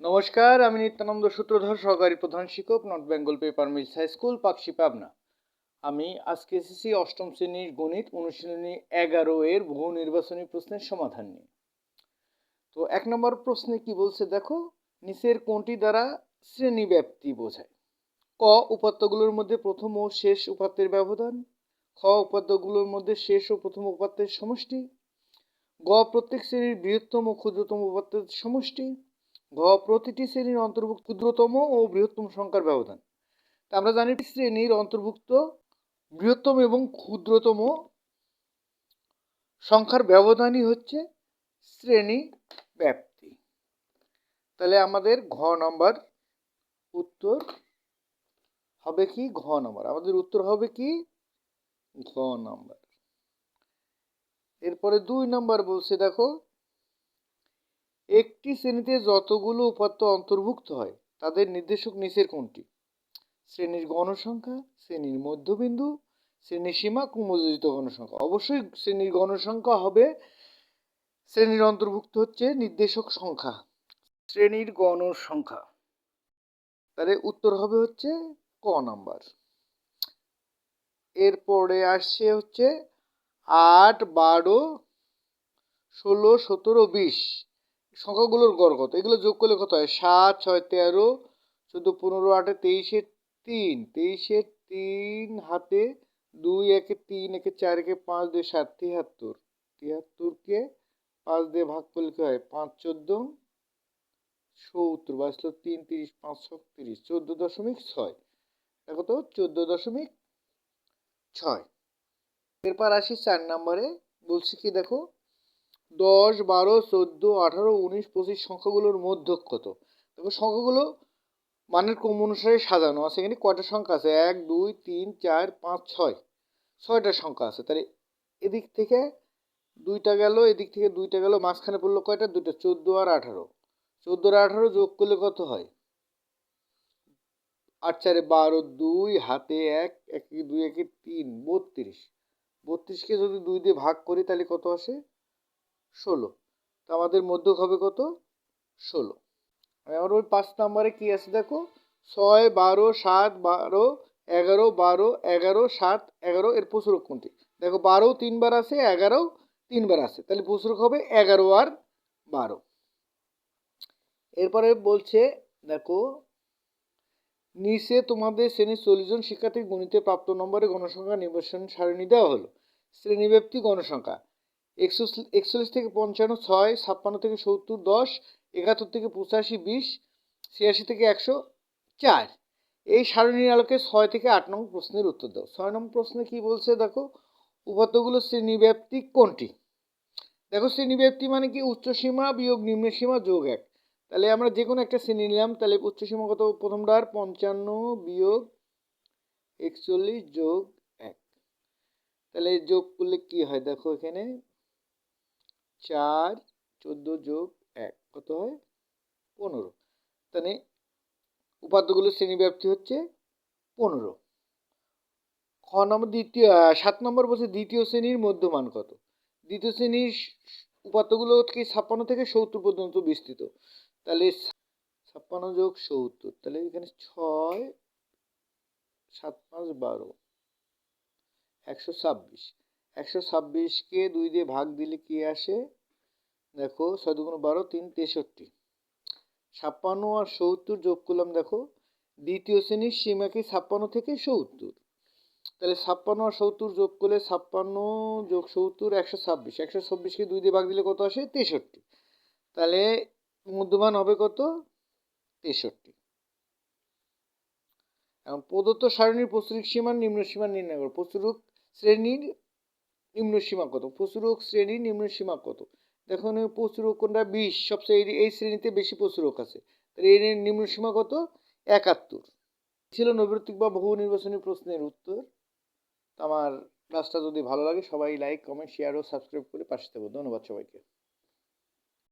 নমস্কার, আমি নিত্যানন্দ সূত্রধর, সহকারী প্রধান শিক্ষক, north Bengal paper mills high school Pakshi Pabna. আমি আজকে এসেছি অষ্টম শ্রেণির গণিত, অনুশীলনী এগারো এর বহু নির্বাচনী প্রশ্নের সমাধান নিয়ে। তো এক নম্বর প্রশ্নে কি বলছে দেখো, নিচের কোনটি দ্বারা শ্রেণি ব্যাপ্তি বোঝায়? ক, উপাত্তগুলোর মধ্যে প্রথম ও শেষ উপাত্তের ব্যবধান। খ, উপাত্তগুলোর মধ্যে শেষ ও প্রথম উপাত্তের সমষ্টি। গ, প্রত্যেক শ্রেণির বৃহত্তম ও ক্ষুদ্রতম উপাত্তের সমষ্টি। ঘ প্রতিটি শ্রেণির অন্তর্ভুক্ত ক্ষুদ্রতম ও বৃহত্তম সংখ্যার ব্যবধান। আমরা জানি শ্রেণির অন্তর্ভুক্ত বৃহত্তম এবং ক্ষুদ্রতম সংখ্যার ব্যবধানই হচ্ছে শ্রেণি ব্যাপ্তি। তাহলে আমাদের ঘ নম্বর উত্তর হবে কি? ঘ নম্বর। আমাদের উত্তর হবে কি? ঘ নম্বর। এরপরে দুই নম্বর বলছে, দেখো একটি শ্রেণীতে যতগুলো উপাত্ত অন্তর্ভুক্ত হয়, তাদের নির্দেশক নিচের কোনটি? শ্রেণির গণসংখ্যা, শ্রেণির মধ্যবিন্দু, শ্রেণির সীমা, ক্রমযোজিত গণসংখ্যা। অবশ্যই শ্রেণির গণসংখ্যা হবে, শ্রেণির অন্তর্ভুক্ত হচ্ছে নির্দেশক সংখ্যা। শ্রেণির গণসংখ্যা। তাহলে উত্তর হবে হচ্ছে ক নাম্বার। এরপরে আসছে হচ্ছে আট, বারো, ষোলো, সতেরো, বিশ। সংখ্যাগুলোর গড় কত? এগুলো যোগ করলে কত হয়? সাত, ছয়, তেরো, চোদ্দ, পনেরো, আটে তেইশে তিন। তেইশে তিন হাতে দুই, একে তিন, একে চার, একে পাঁচ দুই সাত, তিয়াত্তর। তিয়াত্তরকে পাঁচ দিয়ে ভাগ করলে কী হয়? পাঁচ, চোদ্দ, সত্তর। বাঁচলো তিন, তিরিশ, পাঁচ তিরিশ চোদ্দ দশমিক ছয়। দেখো তো চোদ্দ দশমিক ছয়। এরপর আসি চার নম্বরে। বলছি কি দেখো? দশ, বারো, চোদ্দ, আঠারো, উনিশ, পঁচিশ সংখ্যাগুলোর মধ্য কত? দেখো সংখ্যাগুলো মানের ক্রম অনুসারে সাজানো আছে। এখানে কয়টা সংখ্যা আছে? এক, দুই, তিন, চার, পাঁচ, ছয়। ছয়টা সংখ্যা আছে। তাহলে এদিক থেকে দুইটা গেল, এদিক থেকে দুইটা গেল, মাঝখানে পড়ল কয়টা? দুইটা, চোদ্দ আর আঠারো। চোদ্দ আর আঠারো যোগ করলে কত হয়? আট, চারে বারো, দুই, হাতে এক এক দুই, একে তিন, বত্রিশ। বত্রিশকে যদি দুই দিয়ে ভাগ করি তাহলে কত আসে? ষোলো। তো আমাদের মধ্যক হবে কত? ষোলো। আমার ওই পাঁচ নম্বরে কী আছে দেখো? ছয়, বারো, সাত, বারো, এগারো বারো, এগারো, সাত, এগারো, এর প্রচুরক কোনটি? দেখো, বারো তিনবার আছে, এগারো তিনবার আছে। তাহলে প্রচুরক হবে এগারো আর বারো। এরপরে বলছে, দেখো, নিচে তোমাদের শ্রেণির চল্লিশ জন শিক্ষার্থীর গণিতে প্রাপ্ত নম্বরে গণসংখ্যা নির্বাচন সারণী দেওয়া হলো। শ্রেণীব্যাপ্তি গণসংখ্যা। একচল্লিশ থেকে পঞ্চান্ন, ছয়, ছাপ্পান্ন থেকে সত্তর, দশ, একাত্তর থেকে পঁচাশি, বিশ, ছিয়াশি থেকে একশো চার। এই সারণীর আলোকে ছয় থেকে আট নং প্রশ্নের উত্তর দাও। ছয় নম্বর প্রশ্নে কি বলছে? দেখো উপাত্তগুলো শ্রেণীব্যাপ্তি কোনটি? দেখো, শ্রেণীব্যাপ্তি মানে কি? উচ্চসীমা বিয়োগ নিম্নসীমা যোগ এক। তাহলে আমরা যে কোনো একটা শ্রেণি নিলাম। তাহলে উচ্চসীমা কত? প্রথমটার পঞ্চান্ন বিয়োগ একচল্লিশ যোগ এক। তাহলে যোগ করলে কি হয়? দেখো এখানে চার চোদ্দ যোগ এক, কত হয়? পনেরো। তাহলে উপাত্তগুলোর শ্রেণীব্যাপ্তি হচ্ছে পনেরো। খ নম্বর দ্বিতীয় সাত নম্বর বলছে দ্বিতীয় শ্রেণির মধ্যমান কত? দ্বিতীয় শ্রেণির উপাত্তগুলো থেকে ছাপ্পান্ন থেকে সত্তর পর্যন্ত বিস্তৃত। তাহলে ছাপ্পান্ন যোগ সত্তর, তাহলে এখানে ছয়, সাত পাঁচ বারো, একশো ছাব্বিশ। একশো ছাব্বিশকে দুই দিয়ে ভাগ দিলে কি আসে? দেখো ছয় দুগুণ বারো, তিন, তেষট্টি। ছাপ্পান্ন আর সত্তর যোগ করলাম, দেখো, দ্বিতীয় শ্রেণির সীমাকে ছাপ্পান্ন থেকে সত্তর? তাহলে ছাপ্পান্ন আর সত্তর যোগ করলে ছাপ্পান্ন যোগ সত্তর, একশো ছাব্বিশ। একশো ছাব্বিশকে দুই দিয়ে ভাগ দিলে কত আসে? তেষট্টি। তাহলে মধ্যমান হবে কত? তেষট্টি। এখন প্রদত্ত সারণীর প্রচুরিক সীমার নিম্ন সীমা নির্ণয় করো। প্রচুরক শ্রেণির নিম্ন সীমা কত প্রচুরক শ্রেণির নিম্নসীমা কত দেখুন প্রচুরক কোনটা? বিশ। সবচেয়ে এই শ্রেণীতে বেশি প্রচুরক আছে। তাহলে এই নিম্নসীমা কত একাত্তর। ছিল নৈবৃত্তিক বা বহু নির্বাচনী প্রশ্নের উত্তর। আমার ক্লাসটা যদি ভালো লাগে, সবাই লাইক কমেন্ট শেয়ার ও সাবস্ক্রাইব করে পাশে থাকব ধন্যবাদ সবাইকে।